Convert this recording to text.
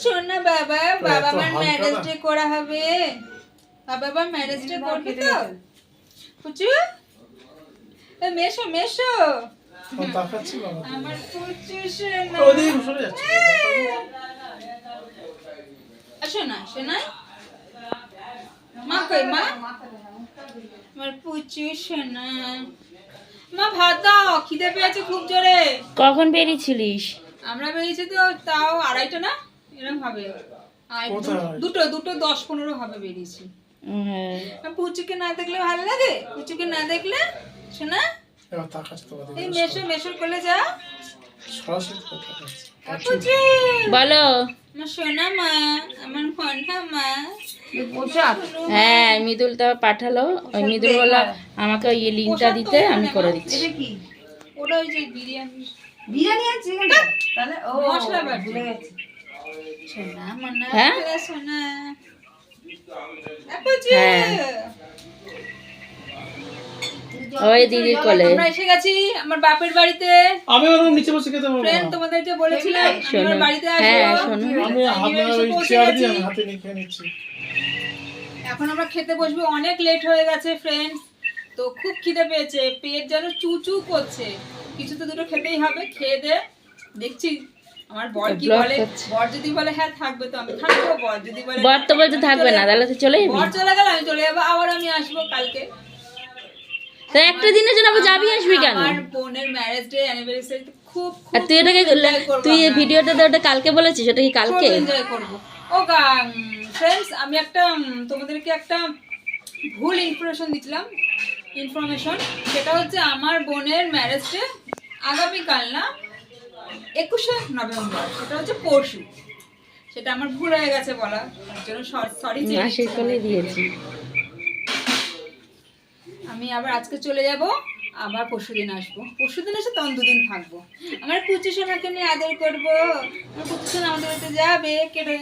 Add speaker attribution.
Speaker 1: শোন না বাবা বাবা আমার ম্যারেজ ডে করা হবে। বাবা ম্যারেজ ডে করবে তো? পুচু এ মেশো মেশো। আমার শোনা শোনা শোনা মা কই মা? আমার পুচু শোনা মা ভাত দাও খিদে পেয়েছে খুব জোরে।
Speaker 2: কখন বেরিয়েছিলিস?
Speaker 1: আমরা বেরিয়েছি তো তাও আড়াইটা না? এরকম হবে। আর দুটো দুটো দশ পনেরো হবে বেরিয়েছি।
Speaker 2: হ্যাঁ।
Speaker 1: পুচুকে না দেখলে ভালো লাগে? পুচুকে না দেখলে? শোনা? এই মেশো যা
Speaker 2: বলো।
Speaker 1: আমার সোনা মা আমার ফোনটা মা।
Speaker 2: হ্যাঁ মৃদুলটা পাঠালো। ওই মৃদুল বলল আমাকে ওই লিঙ্কটা দিতে আমি করে দিচ্ছি।
Speaker 1: ওটা ওই যে বিরিয়ানি।
Speaker 3: বিরিয়ানি আছে তাহলে ও
Speaker 1: মশলা।
Speaker 3: ভুলে গেছি।
Speaker 2: হ্যাঁ?
Speaker 1: সোনা সোনা এ পুচু
Speaker 2: হ্যাঁ। ওই দিদির কোলে
Speaker 1: আমরা এসে গেছি আমার বাপের বাড়িতে
Speaker 4: আমি ওরকম নিচে বসে খেতে পারব
Speaker 1: ফ্রেন্ড তোমাদেরকে বলেছিলাম আমার বাড়িতে
Speaker 2: হ্যাঁ, শোনো।
Speaker 4: আমি আপনার ওই চেয়ার দিয়ে আমি হাতে নিয়ে নিচ্ছি
Speaker 1: এখন আমরা খেতে বসবো অনেক লেট হয়ে গেছে ফ্রেন্ডস তো খুব খিদে পেয়েছে পেট যেন চুচু করছে। কিছু তো দুটো খেতেই হবে খেয়ে দে দেখছি আমার বর কি বলে? বর যদি বলে হ্যাঁ থাকবে তো আমি থাকব। বর যদি বলে
Speaker 2: বর তো বলছে থাকবে না তাহলে তো চলে যাবি।
Speaker 1: বর চলে গেলে আমি চলে যাব আবার আমি আসব কালকে।
Speaker 2: তো একটা দিনের জন্য আবার যাবি আসবি কেন?
Speaker 1: আমার বোনের ম্যারেজ ডে অ্যানিভার্সারি খুব খুব
Speaker 2: আর তুই এই ওটা কালকে বলেছিস ওটা কি কালকে?
Speaker 1: এনজয় করব। ও ফ্রেন্ডস আমি একটা তোমাদেরকে একটা ভুল ইনফরমেশন দিছিলাম ইনফরমেশন সেটা হচ্ছে আমার বোনের ম্যারেজ ডে আগামীকাল না? একুশে নভেম্বর সেটা হচ্ছে পরশু। সেটা আমার ভুল হয়ে গেছে বলা তার জন্য সরি
Speaker 2: দিয়েছি।
Speaker 1: আমি আবার আজকে চলে যাব আবার পরশু দিন আসব। পরশু দিন এসে তখন দুদিন থাকব। আমার পুচু সোনাকে নিয়ে আদর করব। আমার সোনা আমাদের বাড়িতে যাবে কেটে